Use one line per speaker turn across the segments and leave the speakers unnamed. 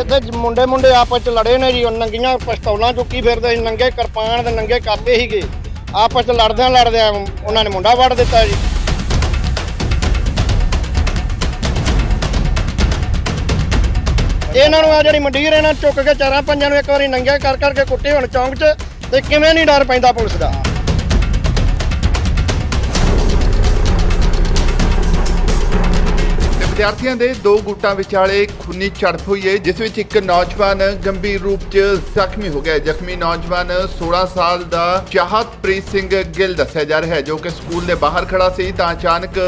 ਇੱਥੇ ਮੁੰਡੇ ਮੁੰਡੇ ਆਪਸ ਚ ਲੜੇ ਨੇ ਜੀ, ਉਹ ਨੰਗੀਆਂ ਪਿਸਤੌਲਾਂ ਚੁੱਕੀ ਫਿਰਦੇ ਸੀ, ਨੰਗੇ ਕਿਰਪਾਨ ਤੇ ਨੰਗੇ ਕਾਪੇ ਸੀਗੇ। ਆਪਸ ਚ ਲੜਦਿਆਂ ਲੜਦਿਆਂ ਉਹਨਾਂ ਨੇ ਮੁੰਡਾ ਵੜ ਦਿੱਤਾ ਜੀ। ਇਹਨਾਂ ਨੂੰ ਆ ਜਿਹੜੀ ਮੰਡੀਰ ਇਹਨਾਂ ਚੁੱਕ ਕੇ ਚਾਰਾਂ ਪੰਜਾਂ ਨੂੰ ਇੱਕ ਵਾਰੀ ਨੰਗਿਆ ਕਰ ਕਰਕੇ ਕੁੱਟੇ ਹੁਣ ਚੌਂਕ 'ਚ, ਤੇ ਕਿਵੇਂ ਨਹੀਂ ਡਰ ਪੈਂਦਾ ਪੁਲਿਸ ਦਾ?
ਵਿਦਿਆਰਥੀਆਂ ਦੇ ਦੋ ਗੁੱਟਾਂ ਵਿਚਾਲੇ ਖੂਨੀ ਝੜਪ ਹੋਈ ਹੈ, ਜਿਸ ਵਿੱਚ ਇੱਕ ਨੌਜਵਾਨ ਗੰਭੀਰ ਰੂਪ 'ਚ ਜ਼ਖਮੀ ਹੋ ਗਿਆ ਹੈ। ਜ਼ਖਮੀ ਨੌਜਵਾਨ 16 ਸਾਲ ਦਾ ਚਾਹਤਪ੍ਰੀਤ ਸਿੰਘ ਗਿੱਲ ਦੱਸਿਆ ਜਾ ਰਿਹਾ ਹੈ, ਜੋ ਕਿ ਸਕੂਲ ਦੇ ਬਾਹਰ ਖੜਾ ਸੀ, ਤਾਂ ਅਚਾਨਕ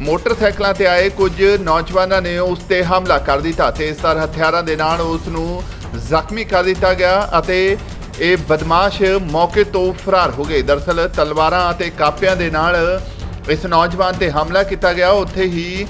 ਮੋਟਰਸਾਈਕਲਾਂ ਤੇ ਆਏ ਕੁਝ ਨੌਜਵਾਨਾਂ ਨੇ ਉਸ ਤੇ ਹਮਲਾ ਕਰ ਦਿੱਤਾ ਤੇ ਇਸ ਤਰ੍ਹਾਂ ਹਥਿਆਰਾਂ ਦੇ ਨਾਲ ਉਸ ਨੂੰ ਜ਼ਖਮੀ ਕਰ ਦਿੱਤਾ ਗਿਆ ਅਤੇ ਇਹ ਬਦਮਾਸ਼ ਮੌਕੇ ਤੋਂ ਫਰਾਰ ਹੋ ਗਏ ਦਰਸਲ ਤਲਵਾਰਾਂ ਅਤੇ ਕਾਪਿਆਂ ਦੇ ਨਾਲ ਇਸ ਨੌਜਵਾਨ ਤੇ ਹਮਲਾ ਕੀਤਾ ਗਿਆ ਉੱਥੇ ਹੀ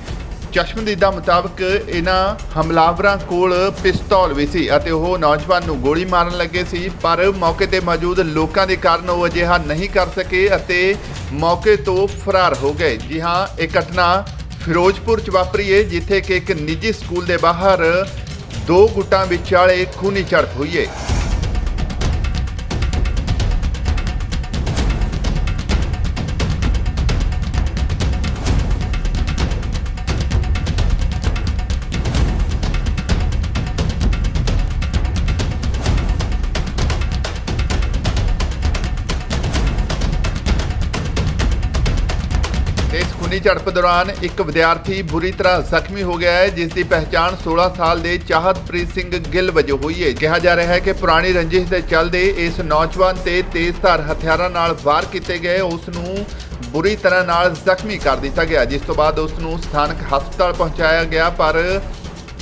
ਚਸ਼ਮਦੀਦਾ ਮੁਤਾਬਕ ਇਹਨਾਂ ਹਮਲਾਵਰਾਂ ਕੋਲ ਪਿਸਤੌਲ ਵੀ ਸੀ ਅਤੇ ਉਹ ਨੌਜਵਾਨ ਨੂੰ ਗੋਲੀ ਮਾਰਨ ਲੱਗੇ ਸੀ, ਪਰ ਮੌਕੇ ਤੇ ਮੌਜੂਦ ਲੋਕਾਂ ਦੇ ਕਾਰਨ ਉਹ ਅਜਿਹਾ ਨਹੀਂ ਕਰ ਸਕੇ ਅਤੇ ਮੌਕੇ ਤੋਂ ਫਰਾਰ ਹੋ ਗਏ। ਜੀ ਹਾਂ, ਇਹ ਘਟਨਾ ਫਿਰੋਜ਼ਪੁਰ ਚ ਵਾਪਰੀ ਹੈ ਜਿੱਥੇ ਕਿ ਇੱਕ ਨਿੱਜੀ ਸਕੂਲ ਦੇ ਬਾਹਰ ਦੋ ਗੁੱਟਾਂ ਵਿਚਾਲੇ ਖੂਨੀ ਝੜਪ ਹੋਈ ਹੈ ਤੇ ਝੜਪ ਦੌਰਾਨ ਇੱਕ ਵਿਦਿਆਰਥੀ ਬੁਰੀ ਤਰ੍ਹਾਂ ਜ਼ਖਮੀ ਹੋ ਗਿਆ ਹੈ, ਜਿਸ ਦੀ ਪਹਿਚਾਣ 16 ਸਾਲ ਦੇ ਚਾਹਤਪ੍ਰੀਤ ਸਿੰਘ ਗਿੱਲ ਵਜੋਂ ਹੋਈ ਹੈ। ਕਿਹਾ ਜਾ ਰਿਹਾ ਹੈ ਕਿ ਪੁਰਾਣੀ ਰੰਜਿਸ਼ ਦੇ ਚੱਲਦੇ ਇਸ ਨੌਜਵਾਨ ਤੇ ਤੇਜ਼ਧਾਰ ਹਥਿਆਰਾਂ ਨਾਲ ਵਾਰ ਕੀਤੇ ਗਏ, ਉਸ ਨੂੰ ਬੁਰੀ ਤਰ੍ਹਾਂ ਨਾਲ ਜ਼ਖਮੀ ਕਰ ਦਿੱਤਾ ਗਿਆ, ਜਿਸ ਤੋਂ ਬਾਅਦ ਉਸ ਨੂੰ ਸਥਾਨਕ ਹਸਪਤਾਲ ਪਹੁੰਚਾਇਆ ਗਿਆ, ਪਰ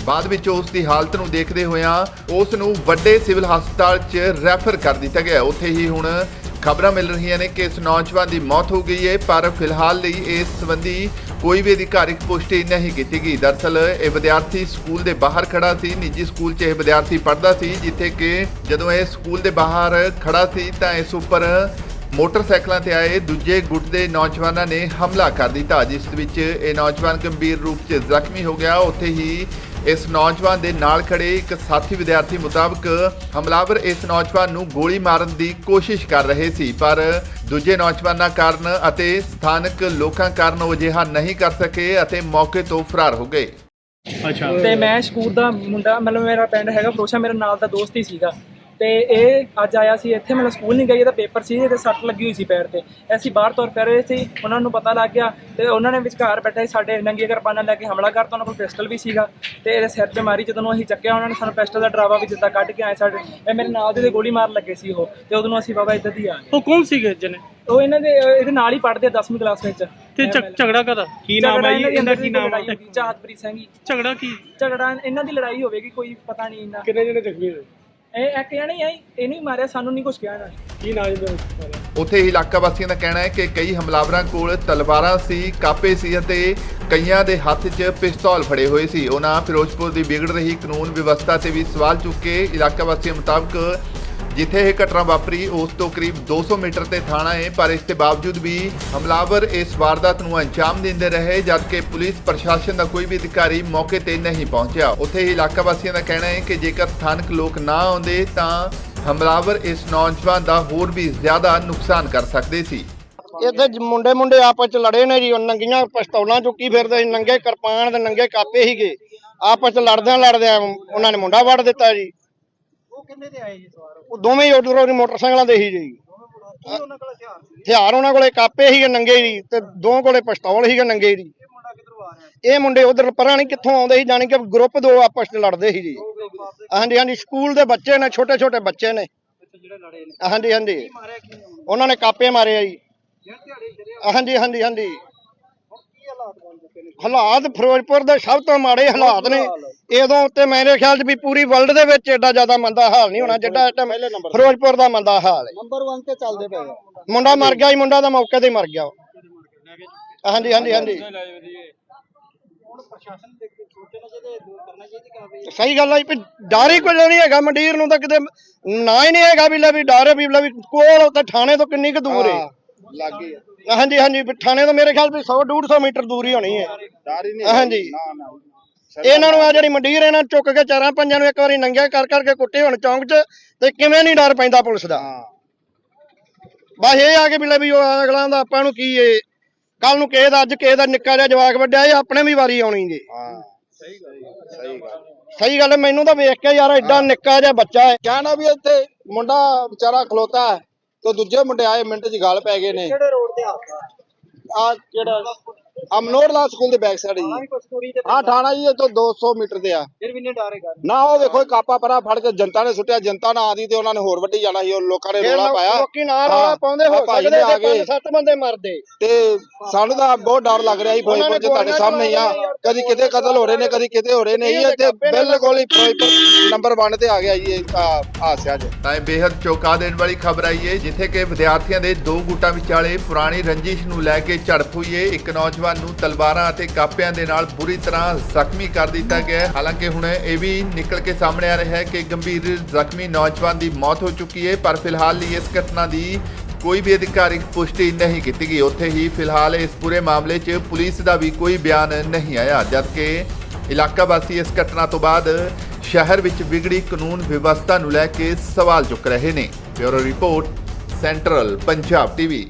ਬਾਅਦ ਵਿੱਚ ਉਸ ਦੀ ਹਾਲਤ ਨੂੰ ਦੇਖਦੇ ਹੋਇਆਂ ਉਸ ਨੂੰ ਵੱਡੇ ਸਿਵਲ ਹਸਪਤਾਲ 'ਚ ਰੈਫਰ ਕਰ ਦਿੱਤਾ ਗਿਆ। ਉੱਥੇ ਹੀ ਹੁਣ ਖਬਰਾਂ ਮਿਲ ਰਹੀਆਂ ਨੇ ਕਿ ਇਸ ਨੌਜਵਾਨ ਦੀ ਮੌਤ ਹੋ ਗਈ ਹੈ, ਪਰ ਫਿਲਹਾਲ ਲਈ ਇਸ ਸੰਬੰਧੀ ਕੋਈ ਵੀ ਅਧਿਕਾਰਿਕ ਪੁਸ਼ਟੀ ਨਹੀਂ ਕੀਤੀ ਗਈ। ਦਰਸਲ, ਇਹ ਵਿਦਿਆਰਥੀ ਸਕੂਲ ਦੇ ਬਾਹਰ ਖੜਾ ਸੀ। ਨਿੱਜੀ ਸਕੂਲ 'ਚ ਇਹ ਵਿਦਿਆਰਥੀ ਪੜ੍ਹਦਾ ਸੀ, ਜਿੱਥੇ ਕਿ ਜਦੋਂ ਇਹ ਸਕੂਲ ਦੇ ਬਾਹਰ ਖੜਾ ਸੀ, ਤਾਂ ਇਸ ਉੱਪਰ ਮੋਟਰਸਾਈਕਲਾਂ ਤੇ ਆਏ ਦੂਜੇ ਗੁੱਟ ਦੇ ਨੌਜਵਾਨਾਂ ਨੇ ਹਮਲਾ ਕਰ ਦਿੱਤਾ, ਜਿਸ ਵਿੱਚ ਇਹ ਨੌਜਵਾਨ ਗੰਭੀਰ ਰੂਪ 'ਚ ਜ਼ਖਮੀ ਹੋ ਗਿਆ। ਉੱਥੇ ਹੀ ਇਸ ਨੌਜਵਾਨ ਦੇ ਨਾਲ ਖੜੇ ਇੱਕ ਸਾਥੀ ਵਿਦਿਆਰਥੀ ਮੁਤਾਬਕ ਹਮਲਾਵਰ ਇਸ ਨੌਜਵਾਨ ਨੂੰ ਗੋਲੀ ਮਾਰਨ ਦੀ ਕੋਸ਼ਿਸ਼ ਕਰ ਰਹੇ ਸੀ ਪਰ ਦੂਜੇ ਨੌਜਵਾਨਾਂ ਕਾਰਨ ਅਤੇ ਸਥਾਨਕ ਲੋਕਾਂ ਕਾਰਨ ਉਹ ਅਜਿਹਾ ਨਹੀਂ ਕਰ ਸਕੇ ਅਤੇ ਮੌਕੇ ਤੋਂ ਫਰਾਰ ਹੋ ਗਏ।
ਅੱਛਾ।
ਤੇ ਮੈਂ ਸ਼ਕੂਰ ਦਾ ਮੁੰਡਾ ਮਤਲਬ ਮੇਰਾ ਪਿੰਡ ਹੈਗਾ ਫਰੋਸ਼ਾ ਮੇਰੇ ਨਾਲ ਦਾ ਦੋਸਤ ਹੀ ਸੀਗਾ। ਤੇ ਇਹ ਅੱਜ ਆਇਆ ਸੀ ਇੱਥੇ ਮਤਲਬ ਸਕੂਲ ਨਹੀਂ ਗਈ ਇਹਦਾ ਪੇਪਰ ਸੀ ਇਹਦੇ ਸੱਟ ਲੱਗੀ ਹੋਈ ਸੀ ਪੈਰ ਤੇ। ਅਸੀਂ ਬਾਹਰ ਤੁਰ ਪੈ ਰਹੇ ਸੀ ਉਹਨਾਂ ਨੂੰ ਪਤਾ ਲੱਗ ਗਿਆ ਤੇ ਉਹਨਾਂ ਨੇ ਵਿਚਕਾਰ ਬੈਠੇ ਸਾਡੇ ਨੰਗੀ ਕਿਰਪਾਨਾਂ ਲੈ ਕੇ ਹਮਲਾ ਕਰਤਾ ਉਹਨਾਂ ਕੋਲ ਪਿਸਟਲ ਵੀ ਸੀਗਾ ਤੇ ਇਹਦੇ ਸਿਰ ਤੇ ਮਾਰੀ ਜਦੋਂ ਅਸੀਂ ਚੱਕਿਆ ਉਹਨਾਂ ਨੇ ਸਾਨੂੰ ਪਿਸਟਲ ਦਾ ਡਰਾਵਾ ਵੀ ਦਿੱਤਾ ਕੱਢ ਕੇ ਆਏ ਸਾਡੇ ਇਹ ਮੇਰੇ ਨਾਲ ਦੇ ਗੋਲੀ ਮਾਰਨ ਲੱਗੇ ਸੀ ਉਹ ਤੇ ਉਦੋਂ ਅਸੀਂ ਬਾਬਾ ਇੱਧਰ ਦੀ ਆ ਗਏ।
ਉਹ ਕੌਣ ਸੀਗੇ ਜਨੇ
ਉਹ ਇਹਨਾਂ ਦੇ ਇਹਦੇ ਨਾਲ ਹੀ ਪੜ੍ਹਦੇ 10ਵੀਂ ਕਲਾਸ ਵਿੱਚ।
ਤੇ ਝਗ- ਝਗੜਾ ਕਦਾ ਕੀ ਨਾਮ ਹੈ ਜੀ? ਇਹਦਾ ਕੀ ਨਾਮ ਹੈ?
ਚਾਹਤਪ੍ਰੀਤ ਸਿੰਘ ਜੀ।
ਝਗੜਾ ਕੀ?
ਝਗੜਾ ਇਹਨਾਂ ਦੀ ਲੜਾਈ ਹੋਵੇਗੀ ਕੋਈ ਪਤਾ ਨਹੀਂ ਇਹਨਾਂ
ਕਿੰਨੇ ਜਣੇ ਜ਼ਖਮੀ ਹੋਏ?
ਇਹ ਇੱਕ ਜਣਾ ਹੀ ਆਈ ਇਹ ਨਹੀਂ ਮਾਰਿਆ ਸਾਨੂੰ ਨਹੀਂ ਕੁਝ ਕਿਹਾ ਇਹਨਾਂ ਨੇ।
ਕੀ ਨਾਮ ਹੈ
ਉੱਥੇ ਹੀ ਇਲਾਕਾ ਵਾਸੀਆਂ ਦਾ ਕਹਿਣਾ ਹੈ ਕਿ ਕਈ ਹਮਲਾਵਰਾਂ ਕੋਲ ਤਲਵਾਰਾਂ ਸੀ ਕਾਪੇ ਸੀ ਅਤੇ ਕਈਆਂ ਦੇ ਹੱਥ 'ਚ ਪਿਸਤੌਲ ਫੜੇ ਹੋਏ ਸੀ। ਉਹਨਾਂ ਫਿਰੋਜ਼ਪੁਰ ਦੀ ਵਿਗੜ ਰਹੀ ਕਾਨੂੰਨ ਵਿਵਸਥਾ ਤੇ ਵੀ ਸਵਾਲ ਚੁੱਕੇ ਇਲਾਕਾ ਵਾਸੀਆਂ ਮੁਤਾਬਕ ਜਿੱਥੇ ਇਹ ਘਟਨਾ ਵਾਪਰੀ, ਉਸ ਤੋਂ ਕਰੀਬ 200 ਮੀਟਰ ਤੇ ਥਾਣਾ ਹੈ ਪਰ ਇਸ ਦੇ ਬਾਵਜੂਦ ਵੀ ਹਮਲਾਵਰ ਇਸ ਵਾਰਦਾਤ ਨੂੰ ਅੰਜਾਮ ਦਿੰਦੇ ਰਹੇ, ਜਦਕਿ ਪੁਲਿਸ ਪ੍ਰਸ਼ਾਸਨ ਦਾ ਕੋਈ ਵੀ ਅਧਿਕਾਰੀ ਮੌਕੇ ਤੇ ਨਹੀਂ ਪਹੁੰਚਿਆ। ਉੱਥੇ ਹੀ ਇਲਾਕਾ ਵਾਸੀਆਂ ਦਾ ਕਹਿਣਾ ਹੈ ਕਿ ਜੇਕਰ ਸਥਾਨਕ ਲੋਕ ਨਾ ਆਉਂਦੇ, ਤਾਂ ਹਮਲਾਵਰ ਇਸ ਨੌਜਵਾਨ ਦਾ ਹੋਰ ਵੀ ਜ਼ਿਆਦਾ ਨੁਕਸਾਨ ਕਰ ਸਕਦੇ ਸੀ।
ਇੱਥੇ ਮੁੰਡੇ ਮੁੰਡੇ ਆਪਸ ਚ ਲੜੇ ਨੇ ਜੀ, ਉਹ ਨੰਗੀਆਂ ਪਿਸਤੌਲਾਂ ਚੁੱਕੀ ਫਿਰਦੇ ਨੰਗੇ ਕਿਰਪਾਨ ਤੇ ਨੰਗੇ ਕਾਪੇ ਸੀਗੇ। ਆਪਸ ਚ ਲੜਦਿਆਂ ਲੜਦਿਆਂ ਉਹਨਾਂ ਨੇ ਮੁੰਡਾ ਵੜ ਦਿੱਤਾ ਜੀ। ਉਹ ਕਿੰਨੇ ਤੇ ਆਏ ਜੀ ਸਵਾਰ? ਉਹ ਦੋਵੇਂ ਉਧਰੋਂ ਮੋਟਰਸਾਈਕਲਾਂ ਦੇ ਸੀ ਜੀ। ਹਥਿਆਰ ਉਹਨਾਂ ਕੋਲੇ ਕਾਪੇ ਸੀਗੇ ਨੰਗੇ ਜੀ ਤੇ ਦੋ ਕੋਲੇ ਪਿਸਤੌਲ ਸੀਗੇ ਨੰਗੇ ਜੀ। ਇਹ ਮੁੰਡੇ ਉਧਰ ਪਰਾਂ ਨਹੀਂ ਕਿੱਥੋਂ ਆਉਂਦੇ ਸੀ ਜਾਣੀ ਕਿ ਗਰੁੱਪ ਦੋ ਆਪਸ ਚ ਲੜਦੇ ਸੀ ਜੀ। ਹਾਂਜੀ ਹਾਂਜੀ ਸਕੂਲ ਦੇ ਬੱਚੇ ਨੇ ਛੋਟੇ ਛੋਟੇ ਬੱਚੇ ਨੇ। ਹਾਂਜੀ ਹਾਂਜੀ। ਉਹਨਾਂ? ਨੇ ਕਾਪੇ ਮਾਰੇ ਆ ਜੀ। ਹਾਂਜੀ ਹਾਂਜੀ ਹਾਂਜੀ। ਹਾਲਾਤ ਫਿਰੋਜ਼ਪੁਰ ਦੇ ਸਭ ਤੋਂ ਮਾੜੇ ਹਾਲਾਤ ਨੇ। ਇਦੋਂ ਉੱਤੇ ਮੇਰੇ ਖਿਆਲ 'ਚ ਵੀ ਪੂਰੀ ਵਰਲਡ ਦੇ ਵਿੱਚ ਐਡਾ ਜ਼ਿਆਦਾ ਮੰਦਾ ਹਾਲ ਨਹੀਂ ਹੋਣਾ ਜਿੱਡਾ time ਫਿਰੋਜ਼ਪੁਰ ਦਾ ਮੰਦਾ ਹਾਲ ਹੈ।
ਨੰਬਰ 1 ਤੇ ਚੱਲਦੇ ਪਏ।
ਮੁੰਡਾ ਮਰ ਗਿਆ ਹੀ ਮੁੰਡਾ ਦਾ ਮੌਕੇ ਤੇ ਮਰ ਗਿਆ। ਹਾਂਜੀ ਹਾਂਜੀ ਹਾਂਜੀ। ਸਹੀ ਗੱਲ ਹੈ ਵੀ ਡਰ ਹੀ ਕੁਝ ਨਹੀਂ ਹੈਗਾ ਮੰਡੀਰ ਨੂੰ ਤਾਂ ਕਿਤੇ ਨਾ ਹੀ ਨਹੀਂ ਹੈਗਾ ਵੀ ਲੈ ਵੀ ਡਰ ਵੀ ਲੈ ਵੀ ਕੋਲ ਉੱਤੇ ਥਾਣੇ ਤੋਂ ਕਿੰਨੀ ਕੁ ਦੂਰ ਹੈ।
ਲੱਗੇ।
ਹਾਂਜੀ ਹਾਂਜੀ ਵੀ ਥਾਣੇ ਤੋਂ ਮੇਰੇ ਖਿਆਲ ਵੀ 100 150 ਮੀਟਰ ਦੂਰ ਹੋਣੀ ਹੈ।
ਡਰ ਹੀ ਨਹੀਂ
ਹਾਂਜੀ। ਇਹਨਾਂ ਨੂੰ ਆ ਜਿਹੜੀ ਮੰਡੀਰ ਇਹਨਾਂ ਨੂੰ ਚੁੱਕ ਕੇ ਚਾਰਾਂ ਪੰਜਾਂ ਨੂੰ ਇੱਕ ਵਾਰੀ ਨੰਗਿਆ ਕਰ ਕਰਕੇ ਕੁੱਟੇ ਹੁਣ ਚੌਂਕ 'ਚ ਤੇ ਕਿਵੇਂ ਨਹੀਂ ਡਰ ਪੈਂਦਾ ਪੁਲਿਸ ਦਾ। ਬਸ ਇਹ ਆ ਕੇ ਵੀ ਲੈ ਵੀ ਉਹ ਅਗਲਾਂ ਦਾ ਆਪਾਂ ਨੂੰ ਕੀ ਏ ਕੱਲ ਨੂੰ ਕਿਸੇ ਦਾ ਅੱਜ ਕਿਸੇ ਦਾ ਨਿੱਕਾ ਜਿਹਾ ਜਵਾਕ ਵੱਡਿਆ ਇਹ ਆਪਣੇ ਵੀ ਵਾਰੀ ਆਉਣੀ ਜੇ।
ਹਾਂ। ਸਹੀ ਗੱਲ ਸਹੀ ਗੱਲ
ਸਹੀ ਗੱਲ ਹੈ, ਮੈਨੂੰ ਤਾਂ ਵੇਖ ਕੇ ਯਾਰ ਐਡਾ ਨਿੱਕਾ ਜਿਹਾ ਬੱਚਾ ਹੈ।
ਕਹਿਣਾ ਵੀ ਇੱਥੇ ਮੁੰਡਾ ਵਿਚਾਰਾ ਖਲੋਤਾ ਹੈ। ਤੇ ਦੂਜੇ ਮੁੰਡੇ ਆਏ ਮਿੰਟ 'ਚ ਗੱਲ ਪੈ ਗਏ ਨੇ।
ਕਿਹੜੇ ਰੋਡ ਤੇ ਆ?
ਆ ਕਿਹੜਾ? ਅਮਨੋੜ ਲਾ ਸਕੂਲ ਦੇ ਬੈਕ ਸਾਈਡ ਜੀ
ਤੇ
ਹਾਂ ਠਾਣਾ ਜੀ ਇਹ ਤੋਂ 200 ਮੀਟਰ ਤੇ ਆ।
ਫਿਰ ਵੀ ਨਹੀਂ ਡਰੇਗਾ
ਨਾ ਉਹ ਵੇਖੋ ਇਹ ਕਾਪਾ ਪਰਾ ਫੜ ਕੇ ਜਨਤਾ ਨੇ ਸੁੱਟਿਆ ਜਨਤਾ ਨਾ ਆਦੀ ਤੇ ਉਹਨਾਂ ਨੇ ਹੋਰ ਵੱਡੀ ਜਾਣਾ ਸੀ ਉਹ ਲੋਕਾਂ ਨੇ ਰੋਲਾ ਪਾਇਆ।
ਲੋਕੀ ਨਾਲ ਰੌਲਾ ਪਾਉਂਦੇ ਹੋ ਸਕਦੇ ਤੇ। ਪੰਜ ਸੱਤ ਬੰਦੇ ਮਰਦੇ।
ਤੇ ਸਾਨੂੰ ਤਾਂ ਬਹੁਤ ਡਰ ਲੱਗ ਰਿਹਾ ਸੀ ਫਿਰੋਜ਼ਪੁਰ 'ਚ ਤੁਹਾਡੇ ਸਾਹਮਣੇ ਹੀ ਆ। ਕਦੀ ਕਿਤੇ ਕਤਲ ਹੋ ਰਹੇ ਨੇ ਕਦੀ ਕਿਤੇ ਹੋ ਰਹੇ ਨੇ ਇਹ ਇੱਥੇ ਬਿਲਕੁਲ ਹੀ ਫਿਰੋਜ਼ਪੁਰ ਨੰਬਰ 1 ਤੇ ਆ ਗਿਆ ਜੀ ਇਹ ਆ- ਹਾਦਸਿਆਂ 'ਚ
ਤਾਂ ਇਹ ਬੇहद ਚੌਂਕਾ ਦੇਣ ਵਾਲੀ ਖਬਰ ਆਈ ਹੈ ਜਿੱਥੇ ਕਿ ਵਿਦਿਆਰਥੀਆਂ ਦੇ ਦੋ ਗੁੱਟਾਂ ਵਿਚਾਲੇ ਪੁਰਾਣੀ ਰੰਜਿਸ਼ ਨੂੰ ਲੈ ਕੇ ਝੜਪ ਹੋਈ ਹੈ ਇੱਕ ਨੌਜਵਾਨ ਨੂੰ ਤਲਵਾਰਾਂ ਅਤੇ ਕਾਪਿਆਂ ਦੇ ਨਾਲ ਬੁਰੀ ਤਰ੍ਹਾਂ ਜ਼ਖਮੀ ਕਰ ਦਿੱਤਾ ਗਿਆ ਹੈ। ਹਾਲਾਂਕਿ ਹੁਣ ਇਹ ਵੀ ਨਿਕਲ ਕੇ ਸਾਹਮਣੇ ਆ ਰਿਹਾ ਹੈ ਕਿ ਗੰਭੀਰ ਜ਼ਖਮੀ ਨੌਜਵਾਨ ਦੀ ਮੌਤ ਹੋ ਚੁੱਕੀ ਹੈ, ਪਰ ਫਿਲਹਾਲ ਲਈ ਇਸ ਘਟਨਾ ਦੀ ਕੋਈ ਵੀ ਅਧਿਕਾਰਿਕ ਪੁਸ਼ਟੀ ਨਹੀਂ ਕੀਤੀ ਗਈ। ਉੱਥੇ ਹੀ ਫਿਲਹਾਲ ਇਸ ਪੂਰੇ ਮਾਮਲੇ 'ਚ ਪੁਲਿਸ ਦਾ ਵੀ ਕੋਈ ਬਿਆਨ ਨਹੀਂ ਆਇਆ, ਜਦਕਿ ਇਲਾਕਾ ਵਾਸੀ ਇਸ ਘਟਨਾ ਤੋਂ ਬਾਅਦ ਸ਼ਹਿਰ ਵਿੱਚ ਵਿਗੜੀ ਕਾਨੂੰਨ ਵਿਵਸਥਾ ਨੂੰ ਲੈ ਕੇ ਸਵਾਲ ਚੁੱਕ ਰਹੇ ਨੇ। Bureau report, central Punjab TV.